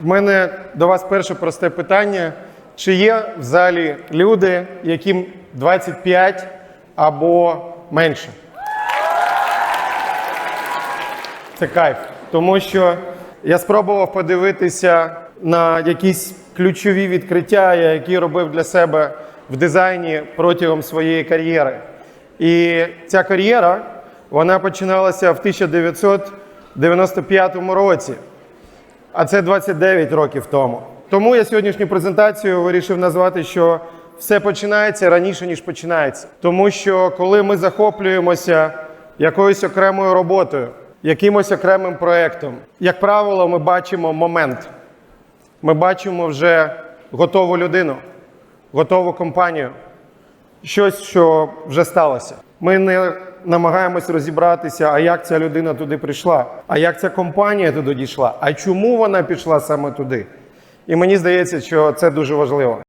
В мене до вас перше просте питання: чи є в залі люди, яким 25 або менше? Це кайф. Тому що я спробував подивитися на якісь ключові відкриття, які робив для себе в дизайні протягом своєї кар'єри. І ця кар'єра вона починалася в 1995 році, а це 29 років тому. Тому я сьогоднішню презентацію вирішив назвати, що все починається раніше, ніж починається. Тому що коли ми захоплюємося якоюсь окремою роботою, якимось окремим проєктом, як правило, ми бачимо момент. Ми бачимо вже готову людину, готову компанію, щось, що вже сталося. Ми не намагаємось розібратися, а як ця людина туди прийшла, а як ця компанія туди дійшла, а чому вона пішла саме туди. І мені здається, що це дуже важливо.